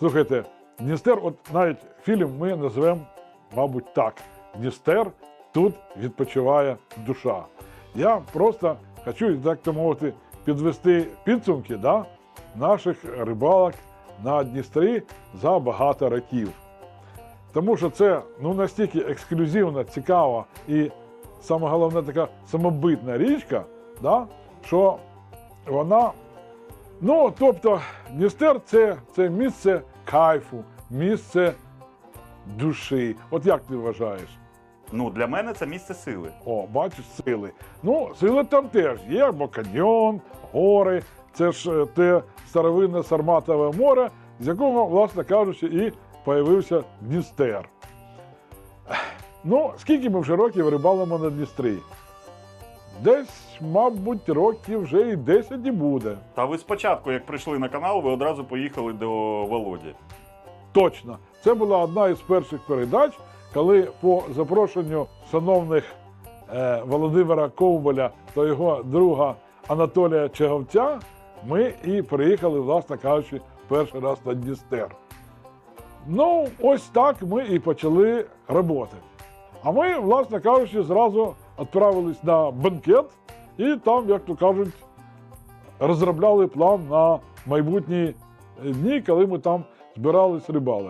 Слухайте, Дністер, от навіть фільм ми назвемо, мабуть, так. Дністер тут відпочиває душа. Я просто хочу, так то мовити, підвести підсумки да, наших рибалок на Дністрі за багато років. Тому що це ну, настільки ексклюзивна, цікава і саме головне така самобитна річка, да, що вона. Ну, тобто, Дністер це, це місце кайфу, місце душі. От як ти вважаєш? Ну, для мене це місце сили. О, бачиш сили. Ну, сили там теж є, бо каньйон, гори. Це ж е, те старовинне Сарматове море, з якого, власне кажучи, і появився Дністер. Ну, скільки ми вже років рибалимо на Дністрі? Десь, мабуть, років вже і 10 і буде. Та ви спочатку, як прийшли на канал, ви одразу поїхали до Володі. Точно. Це була одна із перших передач, коли по запрошенню шановних е, Володимира Ковболя та його друга Анатолія Чеговця ми і приїхали, власне кажучи, перший раз на Дністер. Ну, ось так ми і почали роботи. А ми, власне кажучи, зразу відправились на банкет і там, як то кажуть, розробляли план на майбутні дні, коли ми там збирались рибалити.